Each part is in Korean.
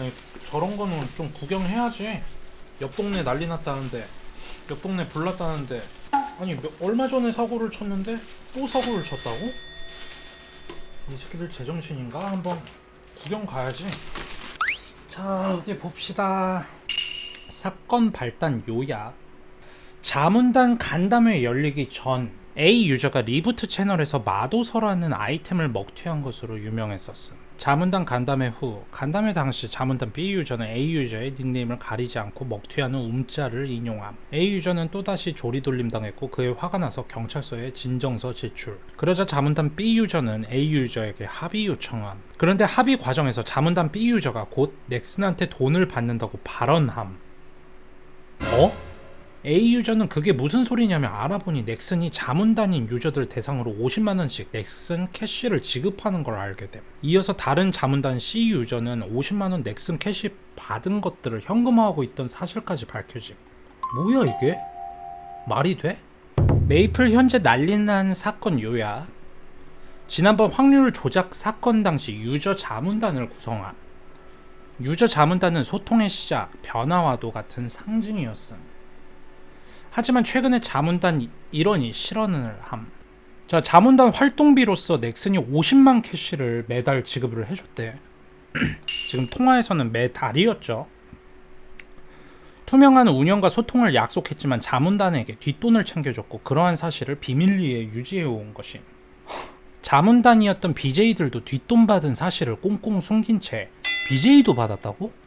아니 저런 거는 좀 구경해야지. 옆 동네 난리 났다는데, 옆 동네 불났다는데, 아니 몇- 얼마 전에 사고를 쳤는데 또 사고를 쳤다고? 이 새끼들 제정신인가? 한번 구경 가야지. 자 어디 봅시다. 사건 발단 요약. 자문단 간담회 열리기 전 A 유저가 리부트 채널에서 마도서라는 아이템을 먹튀한 것으로 유명했었음. 자문단 간담회 후 간담회 당시 자문단 B 유저는 A 유저의 닉네임을 가리지 않고 먹튀하는 움짤을 인용함. A 유저는 또다시 조리돌림 당했고 그에 화가 나서 경찰서에 진정서 제출. 그러자 자문단 B 유저는 A 유저에게 합의 요청함. 그런데 합의 과정에서 자문단 B 유저가 곧 넥슨한테 돈을 받는다고 발언함. 어? A 유저는 그게 무슨 소리냐며 알아보니 넥슨이 자문단인 유저들 대상으로 50만원씩 넥슨 캐시를 지급하는 걸 알게 됨. 이어서 다른 자문단 C 유저는 50만원 넥슨 캐시 받은 것들을 현금화하고 있던 사실까지 밝혀짐. 뭐야 이게? 말이 돼? 메이플 현재 난리난 사건 요약. 지난번 확률 조작 사건 당시 유저 자문단을 구성함. 유저 자문단은 소통의 시작, 변화와도 같은 상징이었음. 하지만 최근에 자문단 일원이 실언을 함. 자, 자문단 활동비로서 넥슨이 50만 캐시를 매달 지급을 해줬대. 지금 통화에서는 매달이었죠. 투명한 운영과 소통을 약속했지만 자문단에게 뒷돈을 챙겨줬고 그러한 사실을 비밀리에 유지해온 것임. 자문단이었던 BJ들도 뒷돈 받은 사실을 꽁꽁 숨긴 채 BJ도 받았다고?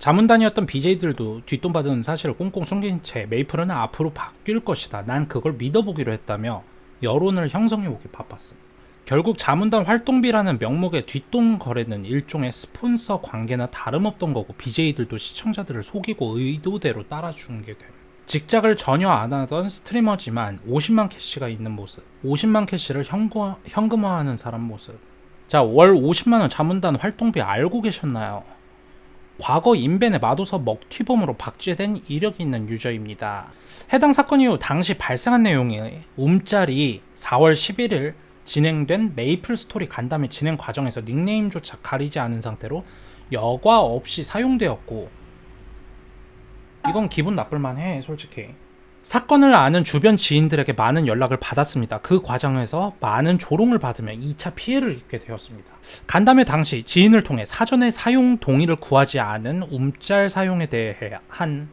자문단이었던 BJ들도 뒷돈 받은 사실을 꽁꽁 숨긴 채 메이플은 앞으로 바뀔 것이다. 난 그걸 믿어보기로 했다며 여론을 형성해오기 바빴음. 결국 자문단 활동비라는 명목의 뒷돈 거래는 일종의 스폰서 관계나 다름없던 거고 BJ들도 시청자들을 속이고 의도대로 따라준 게 됨. 직작을 전혀 안 하던 스트리머지만 50만 캐시가 있는 모습, 50만 캐시를 현금, 현금화하는 사람 모습. 자, 월 50만원 자문단 활동비 알고 계셨나요? 과거 인벤의 마도서 먹튀범으로 박제된 이력이 있는 유저입니다. 해당 사건 이후 당시 발생한 내용이 움짤이 4월 11일 진행된 메이플 스토리 간담회 진행 과정에서 닉네임조차 가리지 않은 상태로 여과 없이 사용되었고 이건 기분 나쁠 만 해 솔직히 사건을 아는 주변 지인들에게 많은 연락을 받았습니다. 그 과정에서 많은 조롱을 받으며 2차 피해를 입게 되었습니다. 간담회 당시 지인을 통해 사전에 사용 동의를 구하지 않은 움짤 사용에 대한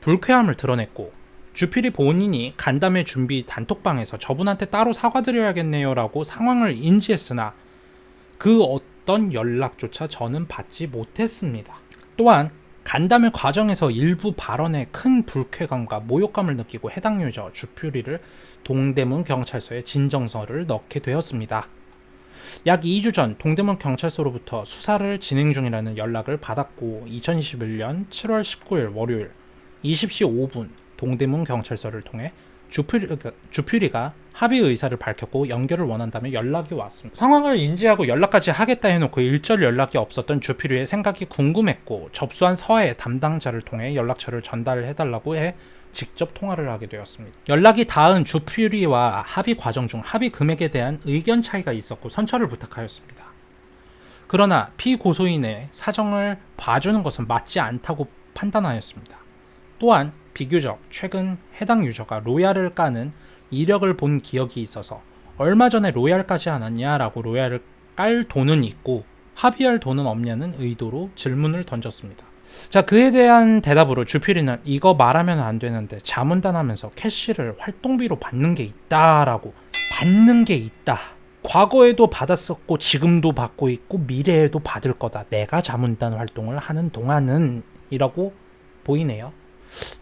불쾌함을 드러냈고 주필이 본인이 간담회 준비 단톡방에서 저분한테 따로 사과드려야겠네요라고 상황을 인지했으나 그 어떤 연락조차 저는 받지 못했습니다. 또한 간담회 과정에서 일부 발언에 큰 불쾌감과 모욕감을 느끼고 해당 유저 주퓨리를 동대문 경찰서에 진정서를 넣게 되었습니다. 약 2주 전 동대문 경찰서로부터 수사를 진행 중이라는 연락을 받았고 2021년 7월 19일 월요일 20시 5분 동대문 경찰서를 통해 주퓨리, 주퓨리가 합의 의사를 밝혔고 연결을 원한다며 연락이 왔습니다. 상황을 인지하고 연락까지 하겠다 해놓고 일절 연락이 없었던 주퓨리의 생각이 궁금했고 접수한 서해 담당자를 통해 연락처를 전달해달라고 해 직접 통화를 하게 되었습니다. 연락이 닿은 주퓨리와 합의 과정 중 합의 금액에 대한 의견 차이가 있었고 선처를 부탁하였습니다. 그러나 피고소인의 사정을 봐주는 것은 맞지 않다고 판단하였습니다. 또한 비교적 최근 해당 유저가 로얄을 까는 이력을 본 기억이 있어서 얼마 전에 로얄 까지 않았냐라고 로얄을 깔 돈은 있고 합의할 돈은 없냐는 의도로 질문을 던졌습니다. 자 그에 대한 대답으로 주필이는 이거 말하면 안 되는데 자문단하면서 캐시를 활동비로 받는 게 있다라고 받는 게 있다. 과거에도 받았었고 지금도 받고 있고 미래에도 받을 거다. 내가 자문단 활동을 하는 동안은 이라고 보이네요.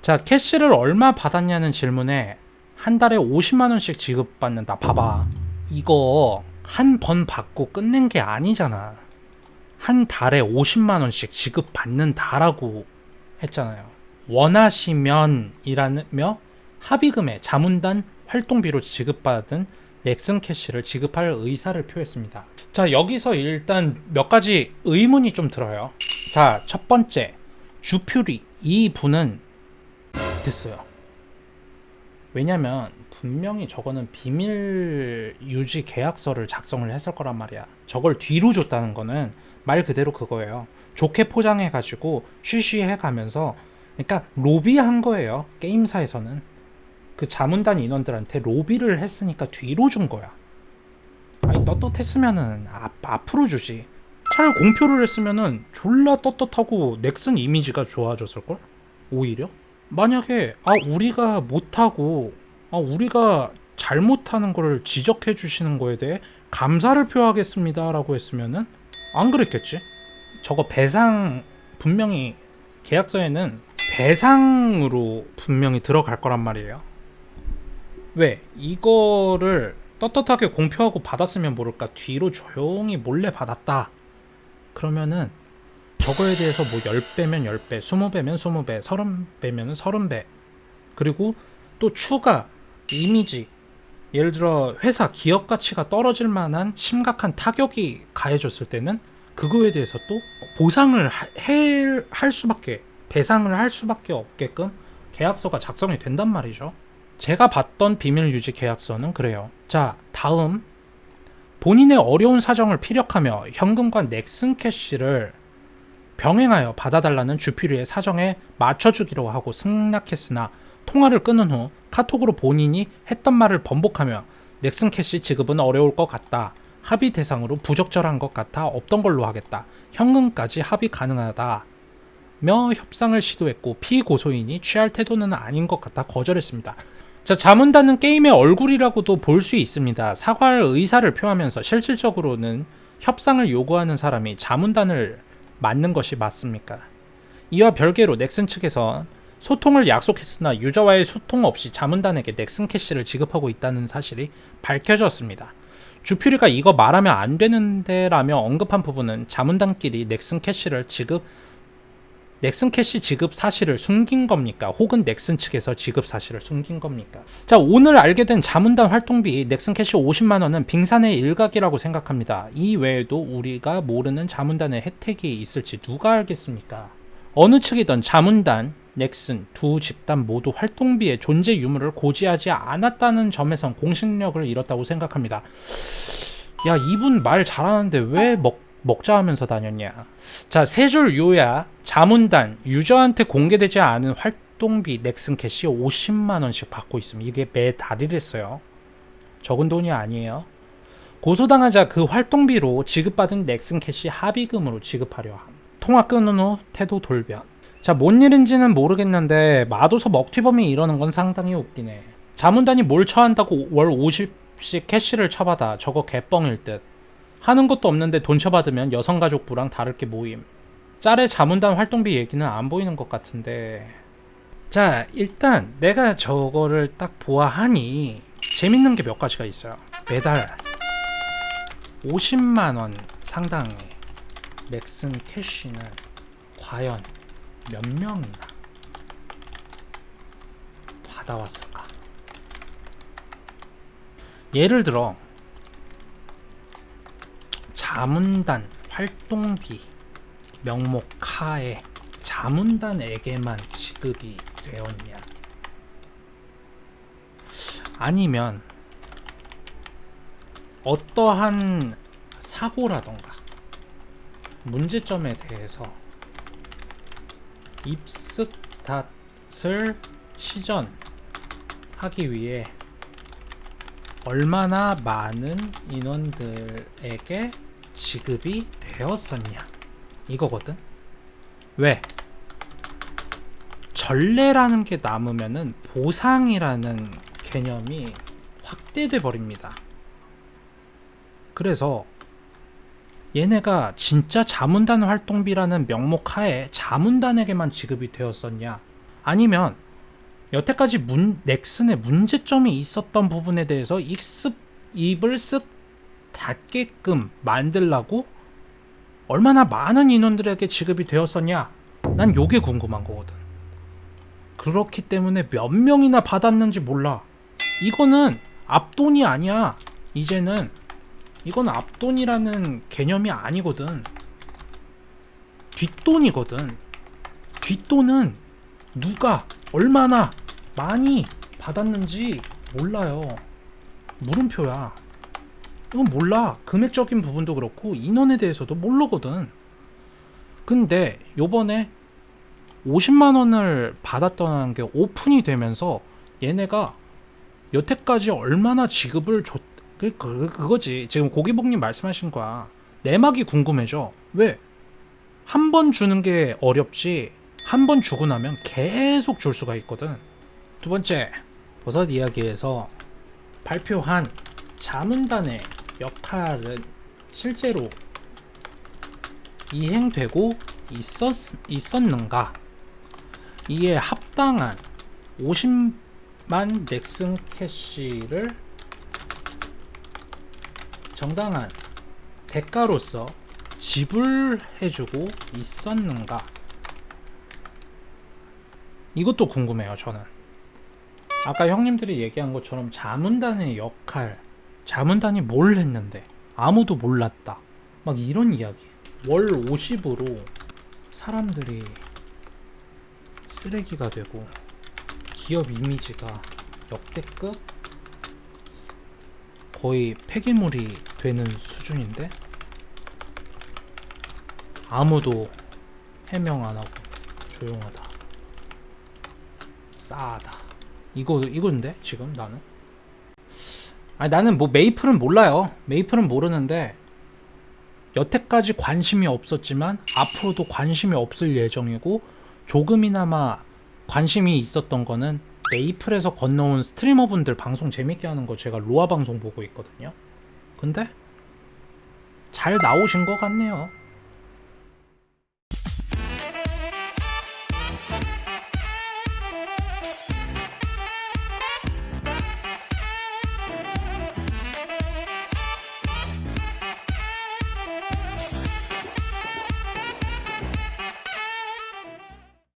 자, 캐시를 얼마 받았냐는 질문에 한 달에 50만 원씩 지급받는다. 봐봐. 이거 한 번 받고 끝낸 게 아니잖아. 한 달에 50만 원씩 지급받는다라고 했잖아요. 원하시면이라며 합의금에 자문단 활동비로 지급받은 넥슨 캐시를 지급할 의사를 표했습니다. 자, 여기서 일단 몇 가지 의문이 좀 들어요. 자, 첫 번째. 주퓨리 이 분은 됐어요. 왜냐면 분명히 저거는 비밀 유지 계약서를 작성을 했을 거란 말이야. 저걸 뒤로 줬다는 거는 말 그대로 그거예요. 좋게 포장해 가지고 쉬쉬해 가면서 그러니까 로비한 거예요. 게임사에서는 그 자문단 인원들한테 로비를 했으니까 뒤로 준 거야. 아니 떳떳했으면은 앞, 앞으로 주지. 차라리 공표를 했으면은 졸라 떳떳하고 넥슨 이미지가 좋아졌을 걸. 오히려 만약에 아 우리가 못하고 아 우리가 잘못하는 거를 지적해 주시는 거에 대해 감사를 표하겠습니다라고 했으면은 안 그랬겠지. 저거 배상 분명히 계약서에는 배상으로 분명히 들어갈 거란 말이에요. 왜 이거를 떳떳하게 공표하고 받았으면 모를까 뒤로 조용히 몰래 받았다. 그러면은 저거에 대해서 뭐 10배면 10배, 20배면 20배, 30배면 30배. 그리고 또 추가 이미지 예를 들어 회사 기업 가치가 떨어질 만한 심각한 타격이 가해졌을 때는 그거에 대해서 또 보상을 해, 할 수밖에 배상을 할 수밖에 없게끔 계약서가 작성이 된단 말이죠. 제가 봤던 비밀 유지 계약서는 그래요. 자, 다음 본인의 어려운 사정을 피력하며 현금과 넥슨 캐시를 병행하여 받아달라는 주필의 사정에 맞춰주기로 하고 승낙했으나 통화를 끊은 후 카톡으로 본인이 했던 말을 번복하며 넥슨 캐시 지급은 어려울 것 같다. 합의 대상으로 부적절한 것 같아 없던 걸로 하겠다. 현금까지 합의 가능하다. 며 협상을 시도했고 피고소인이 취할 태도는 아닌 것 같아 거절했습니다. 자, 자문단은 게임의 얼굴이라고도 볼 수 있습니다. 사과할 의사를 표하면서 실질적으로는 협상을 요구하는 사람이 자문단을 맞는 것이 맞습니까? 이와 별개로 넥슨 측에서 소통을 약속했으나 유저와의 소통 없이 자문단에게 넥슨 캐시를 지급하고 있다는 사실이 밝혀졌습니다. 주퓨리가 이거 말하면 안 되는데라며 언급한 부분은 자문단끼리 넥슨 캐시를 지급 넥슨 캐시 지급 사실을 숨긴 겁니까? 혹은 넥슨 측에서 지급 사실을 숨긴 겁니까? 자, 오늘 알게 된 자문단 활동비 넥슨 캐시 50만 원은 빙산의 일각이라고 생각합니다. 이 외에도 우리가 모르는 자문단의 혜택이 있을지 누가 알겠습니까? 어느 측이든 자문단, 넥슨 두 집단 모두 활동비의 존재 유무를 고지하지 않았다는 점에선 공신력을 잃었다고 생각합니다. 야, 이분 말 잘하는데 왜 먹, 먹자 하면서 다녔냐? 자, 세 줄 요약. 자문단, 유저한테 공개되지 않은 활동비 넥슨 캐시 50만 원씩 받고 있습니다. 이게 매 달이랬어요. 적은 돈이 아니에요. 고소당하자 그 활동비로 지급받은 넥슨 캐시 합의금으로 지급하려 함. 통화 끊은 후 태도 돌변. 자, 뭔 일인지는 모르겠는데 마도서 먹튀범이 이러는 건 상당히 웃기네. 자문단이 뭘 처한다고 월 50씩 캐시를 쳐받아 저거 개뻥일 듯. 하는 것도 없는데 돈 쳐받으면 여성가족부랑 다를 게 모임. 짤의 자문단 활동비 얘기는 안 보이는 것 같은데. 자, 일단 내가 저거를 딱 보아하니 재밌는 게 몇 가지가 있어요. 매달 50만 원 상당의 넥슨 캐시는 과연 몇 명이나 받아왔을까? 예를 들어 자문단 활동비 명목 하에 자문단에게만 지급이 되었냐? 아니면 어떠한 사고라던가 문제점에 대해서 입쓱닷을 시전하기 위해 얼마나 많은 인원들에게 지급이 되었었냐? 이거거든. 왜? 전례라는 게 남으면은 보상이라는 개념이 확대돼 버립니다. 그래서 얘네가 진짜 자문단 활동비라는 명목 하에 자문단에게만 지급이 되었었냐? 아니면 여태까지 문, 넥슨의 문제점이 있었던 부분에 대해서 익습 입을 쓱 닫게끔 만들라고 얼마나 많은 인원들에게 지급이 되었었냐 난 요게 궁금한 거거든 그렇기 때문에 몇 명이나 받았는지 몰라 이거는 앞돈이 아니야 이제는 이건 앞돈이라는 개념이 아니거든. 뒷돈이거든. 뒷돈은 누가 얼마나 많이 받았는지 몰라요. 물음표야. 이건 몰라. 금액적인 부분도 그렇고 인원에 대해서도 모르거든. 근데 요번에 50만 원을 받았던 게 오픈이 되면서 얘네가 여태까지 얼마나 지급을 줬 그, 그, 그거지 지금 고기복님 말씀하신 거야 내막이 궁금해져 왜? 한 번 주는 게 어렵지 한 번 주고 나면 계속 줄 수가 있거든 두 번째 버섯 이야기에서 발표한 자문단의 역할은 실제로 이행되고 있었, 있었는가? 이에 합당한 50만 넥슨 캐시를 정당한 대가로서 지불해주고 있었는가? 이것도 궁금해요 저는. 아까 형님들이 얘기한 것처럼 자문단의 역할 자문단이 뭘 했는데 아무도 몰랐다. 막 이런 이야기. 월 50으로 사람들이 쓰레기가 되고 기업 이미지가 역대급? 거의 폐기물이 되는 수준인데? 아무도 해명 안 하고 조용하다. 싸하다. 이거 이건데 지금 나는 아니 나는 뭐 메이플은 몰라요 메이플은 모르는데 여태까지 관심이 없었지만 앞으로도 관심이 없을 예정이고 조금이나마 관심이 있었던 거는 메이플에서 건너온 스트리머분들 방송 재밌게 하는 거 제가 로아 방송 보고 있거든요. 근데 잘 나오신 것 같네요.